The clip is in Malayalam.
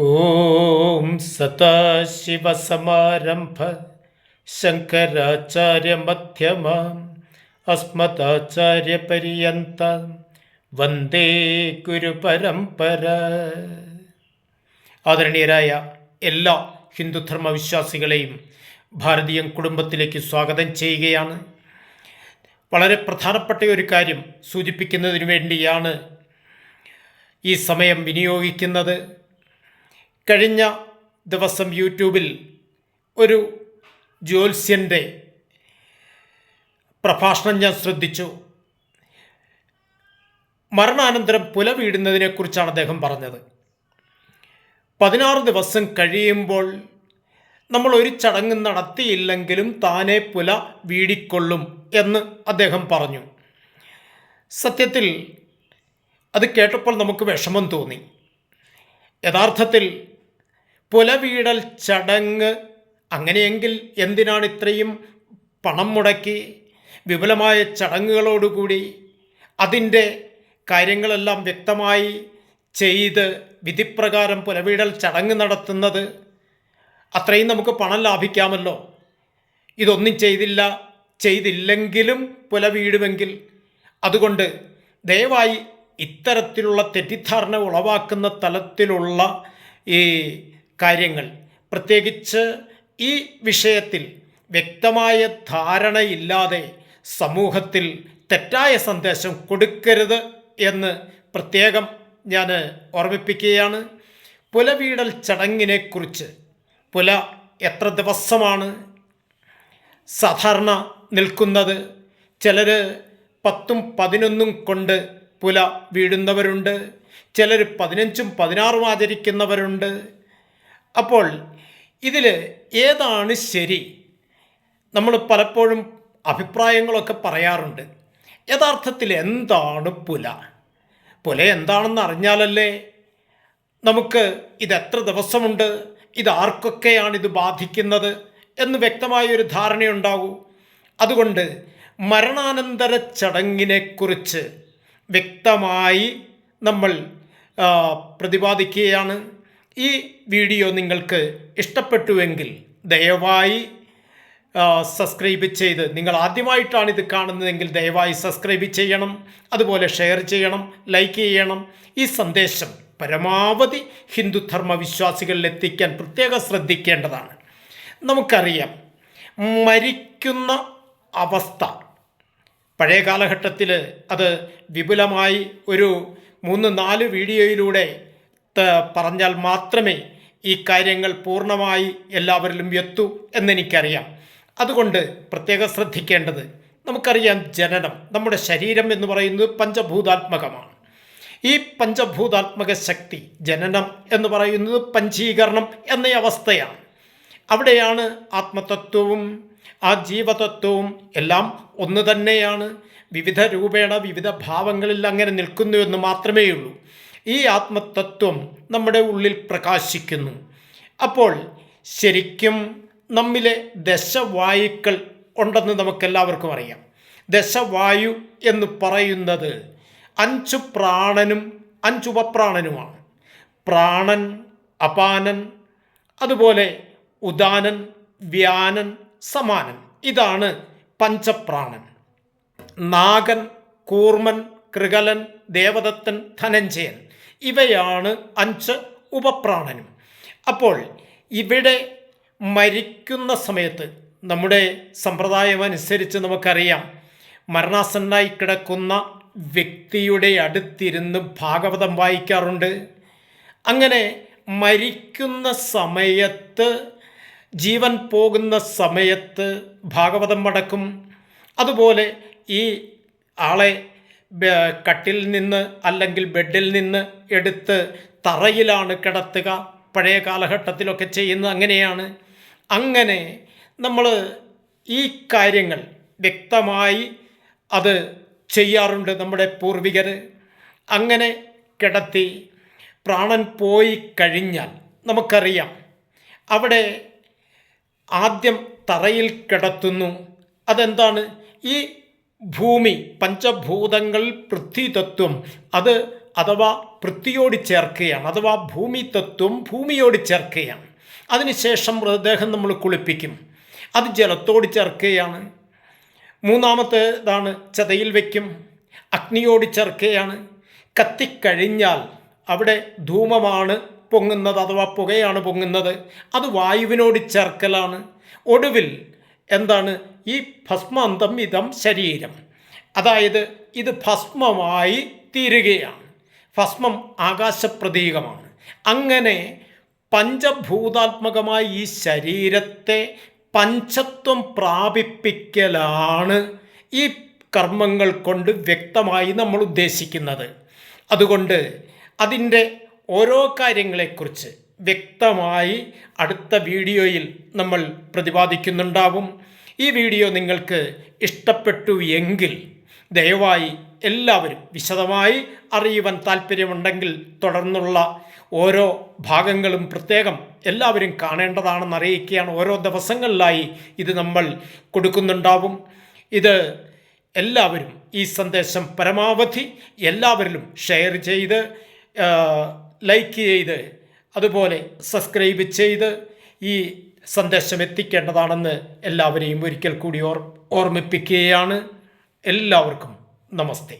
ഓം സദാശിവസമാരംഭ ശങ്കരാചാര്യമധ്യമാം അസ്മദാചാര്യപര്യന്ത വന്ദേ ഗുരുപരംപര ആദരണീയരായ എല്ലാ ഹിന്ദുധർമ്മ വിശ്വാസികളെയും ഭാരതീയ കുടുംബത്തിലേക്ക് സ്വാഗതം ചെയ്യുകയാണ്. വളരെ പ്രധാനപ്പെട്ട ഒരു കാര്യം സൂചിപ്പിക്കുന്നതിന് വേണ്ടിയാണ് ഈ സമയം വിനിയോഗിക്കുന്നത്. കഴിഞ്ഞ ദിവസം യൂട്യൂബിൽ ഒരു ജ്യോത്സ്യന്റെ പ്രഭാഷണം ഞാൻ ശ്രദ്ധിച്ചു. മരണാനന്തരം പുല വീടുന്നതിനെക്കുറിച്ചാണ് അദ്ദേഹം പറഞ്ഞത്. പതിനാറ് ദിവസം കഴിയുമ്പോൾ നമ്മൾ ഒരു ചടങ്ങ് നടത്തിയില്ലെങ്കിലും താനെ പുല വീടിക്കൊള്ളും എന്ന് അദ്ദേഹം പറഞ്ഞു. സത്യത്തിൽ അത് കേട്ടപ്പോൾ നമുക്ക് വിഷമം തോന്നി. യഥാർത്ഥത്തിൽ പുലവീടൽ ചടങ്ങ്. അങ്ങനെയെങ്കിൽ എന്തിനാണ് ഇത്രയും പണം മുടക്കി വിപുലമായ ചടങ്ങുകളോടുകൂടി അതിന്റെ കാര്യങ്ങളെല്ലാം വ്യക്തമായി ചെയ്ത് വിധിപ്രകാരം പുലവീടൽ ചടങ്ങ് നടത്തുന്നത്? അത്രയും നമുക്ക് പണം ലാഭിക്കാമല്ലോ. ഇതൊന്നും ചെയ്തില്ല. ചെയ്തില്ലെങ്കിലും പുല വീടുമെങ്കിൽ അതുകൊണ്ട് ദയവായി ഇത്തരത്തിലുള്ള തെറ്റിദ്ധാരണ ഉളവാക്കുന്ന തലത്തിലുള്ള ഈ കാര്യങ്ങൾ. പ്രത്യേകിച്ച് ഈ വിഷയത്തിൽ വ്യക്തമായ ധാരണയില്ലാതെ സമൂഹത്തിൽ തെറ്റായ സന്ദേശം കൊടുക്കരുത് എന്ന് പ്രത്യേകം ഞാൻ ഓർമ്മിപ്പിക്കുകയാണ്. പുലവീടൽ ചടങ്ങിനെക്കുറിച്ച് പുല എത്ര ദിവസമാണ് സാധാരണ നിൽക്കുന്നത്? ചിലർ പത്തും പതിനൊന്നും കൊണ്ട് പുല വീഴുന്നവരുണ്ട്. ചിലർ പതിനഞ്ചും പതിനാറും ആചരിക്കുന്നവരുണ്ട്. അപ്പോൾ ഇതിൽ ഏതാണ് ശരി? നമ്മൾ പലപ്പോഴും അഭിപ്രായങ്ങളൊക്കെ പറയാറുണ്ട്. യഥാർത്ഥത്തിൽ എന്താണ് പുല? പുല എന്താണെന്ന് അറിഞ്ഞാലല്ലേ നമുക്ക് ഇത് എത്ര ദിവസമുണ്ട്? ഇത് ആർക്കൊക്കെയാണ് ഇത് ബാധിക്കുന്നത്? എന്ന് വ്യക്തമായൊരു ധാരണയുണ്ടാകൂ. അതുകൊണ്ട് മരണാനന്തര ചടങ്ങിനെക്കുറിച്ച് വ്യക്തമായി നമ്മൾ പ്രതിപാദിക്കുകയാണ്. ഈ വീഡിയോ നിങ്ങൾക്ക് ഇഷ്ടപ്പെട്ടുവെങ്കിൽ ദയവായി സബ്സ്ക്രൈബ് ചെയ്ത് നിങ്ങൾ ആദ്യമായിട്ടാണ് ഇത് കാണുന്നതെങ്കിൽ ദയവായി സബ്സ്ക്രൈബ് ചെയ്യണം. അതുപോലെ ഷെയർ ചെയ്യണം ലൈക്ക് ചെയ്യണം. ഈ സന്ദേശം പരമാവധി ഹിന്ദുധർമ്മ വിശ്വാസികളിൽ എത്തിക്കാൻ പ്രത്യേകം ശ്രദ്ധിക്കേണ്ടതാണ്. നമുക്കറിയാം മരിക്കുന്ന അവസ്ഥ പഴയ കാലഘട്ടത്തിൽ അത് വിപുലമായി ഒരു മൂന്ന് നാല് വീഡിയോയിലൂടെ പറഞ്ഞാൽ മാത്രമേ ഈ കാര്യങ്ങൾ പൂർണമായി എല്ലാവരിലും എത്തൂ എന്നെനിക്കറിയാം. അതുകൊണ്ട് പ്രത്യേകം ശ്രദ്ധിക്കേണ്ടത് നമുക്കറിയാം ജനനം നമ്മുടെ ശരീരം എന്ന് പറയുന്നത് പഞ്ചഭൂതാത്മകമാണ്. ഈ പഞ്ചഭൂതാത്മക ശക്തി ജനനം എന്ന് പറയുന്നത് പഞ്ചീകരണം എന്ന അവസ്ഥയാണ്. അവിടെയാണ് ആത്മതത്വവും ആ ജീവതത്വവും എല്ലാം ഒന്ന് തന്നെയാണ്. വിവിധ രൂപേണ വിവിധ ഭാവങ്ങളിൽ അങ്ങനെ നിൽക്കുന്നു എന്ന് മാത്രമേ ഉള്ളൂ ഈ ആത്മതത്വം നമ്മുടെ ഉള്ളിൽ പ്രകാശിക്കുന്നു. അപ്പോൾ ശരിക്കും നമ്മിലെ ദശവായുക്കൾ ഉണ്ടെന്ന് നമുക്കെല്ലാവർക്കും അറിയാം. ദശവായു എന്ന് പറയുന്നത് അഞ്ചു പ്രാണനും അഞ്ചുപപ്രാണനുമാണ് പ്രാണൻ അപാനൻ അതുപോലെ ഉദാനൻ വ്യാനൻ സമാനൻ. ഇതാണ് പഞ്ചപ്രാണൻ. നാഗൻ കൂർമൻ കൃകലൻ ദേവദത്തൻ ധനഞ്ജയൻ. ഇവയാണ് അഞ്ച് ഉപപ്രാണനം. അപ്പോൾ ഇവിടെ മരിക്കുന്ന സമയത്ത് നമ്മുടെ സമ്പ്രദായം അനുസരിച്ച് നമുക്കറിയാം മരണാസന്നായി കിടക്കുന്ന വ്യക്തിയുടെ അടുത്തിരുന്ന് ഭാഗവതം വായിക്കാറുണ്ട്. അങ്ങനെ മരിക്കുന്ന സമയത്ത് ജീവൻ പോകുന്ന സമയത്ത് ഭാഗവതം മടക്കും. അതുപോലെ ഈ ആളെ കട്ടിൽ നിന്ന് അല്ലെങ്കിൽ ബെഡിൽ നിന്ന് എടുത്ത് തറയിലാണ് കിടത്തുക. പഴയ കാലഘട്ടത്തിലൊക്കെ ചെയ്യുന്നത് അങ്ങനെയാണ്. അങ്ങനെ നമ്മൾ ഈ കാര്യങ്ങൾ വ്യക്തമായി അത് ചെയ്യാറുണ്ട് നമ്മുടെ പൂർവികർ. അങ്ങനെ കിടത്തി പ്രാണൻ പോയി കഴിഞ്ഞാൽ നമുക്കറിയാം അവിടെ ആദ്യം തറയിൽ കിടത്തുന്നു. അതെന്താണ്? ഈ ഭൂമി പഞ്ചഭൂതങ്ങൾ പൃഥ്വിതത്വം. അത് അഥവാ പൃഥ്വിയോട് ചേർക്കുകയാണ്. അഥവാ ഭൂമി തത്വം ഭൂമിയോട് ചേർക്കുകയാണ്. അതിനുശേഷം മൃതദേഹം നമ്മൾ കുളിപ്പിക്കും. അത് ജലത്തോട് ചേർക്കുകയാണ്. മൂന്നാമത്തേതാണ് ചതയിൽ വയ്ക്കും. അഗ്നിയോട് ചേർക്കുകയാണ്. കത്തിക്കഴിഞ്ഞാൽ അവിടെ ധൂമമാണ് പൊങ്ങുന്നത് അഥവാ പുകയാണ് പൊങ്ങുന്നത്. അത് വായുവിനോട് ചേർക്കലാണ്. ഒടുവിൽ എന്താണ് ഈ ഭസ്മാന്തം ഇതം ശരീരം. അതായത് ഇത് ഭസ്മമായി തീരുകയാണ്. ഭസ്മം ആകാശപ്രതീകമാണ്. അങ്ങനെ പഞ്ചഭൂതാത്മകമായി ഈ ശരീരത്തെ പഞ്ചത്വം പ്രാപിപ്പിക്കലാണ് ഈ കർമ്മങ്ങൾ കൊണ്ട് വ്യക്തമായി നമ്മൾ ഉദ്ദേശിക്കുന്നത്. അതുകൊണ്ട് അതിന്റെ ഓരോ കാര്യങ്ങളെക്കുറിച്ച് വ്യക്തമായി അടുത്ത വീഡിയോയിൽ നമ്മൾ പ്രതിപാദിക്കുന്നുണ്ടാവും. ഈ വീഡിയോ നിങ്ങൾക്ക് ഇഷ്ടപ്പെട്ടു എങ്കിൽ ദയവായി എല്ലാവരും വിശദമായി അറിയുവാൻ താല്പര്യമുണ്ടെങ്കിൽ തുടർന്നുള്ള ഓരോ ഭാഗങ്ങളും പ്രത്യേകം എല്ലാവരും കാണേണ്ടതാണെന്ന് അറിയിക്കുകയാണ്. ഓരോ ദിവസങ്ങളിലായി ഇത് നമ്മൾ കൊടുക്കുന്നുണ്ടാവും. ഇത് എല്ലാവരും ഈ സന്ദേശം പരമാവധി എല്ലാവരിലും ഷെയർ ചെയ്ത് ലൈക്ക് ചെയ്ത് അതുപോലെ സബ്സ്ക്രൈബ് ചെയ്ത് ഈ സന്ദേശം എത്തിക്കേണ്ടതാണെന്ന് എല്ലാവരെയും ഒരിക്കൽ കൂടി ഓർ ഓർമ്മിപ്പിക്കുകയാണ്. എല്ലാവർക്കും നമസ്തേ.